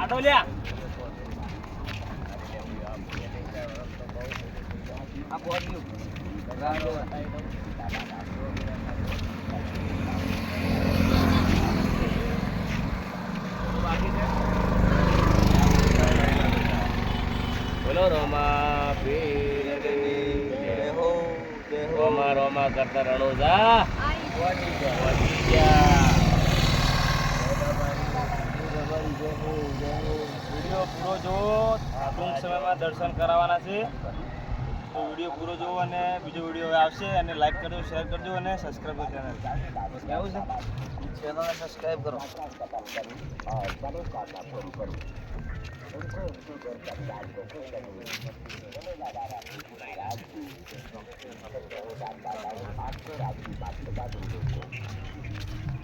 આડો લ્યા આ બોલ્યું રાડો બોલો રોમા જય હો જય હો રોમા રોમા કરતા રણોજા બોલી જય વીડિયો પૂરો જોવો. ટૂંક સમયમાં દર્શન કરાવવાના છે. તો વીડિયો પૂરો જુઓ અને બીજો વીડિયો આવશે અને લાઈક કરજો શેર કરજો અને સબસ્ક્રાઈબ કરજો ચેનલ કેવું છે? ચેનલને સબસ્ક્રાઇબ કરો.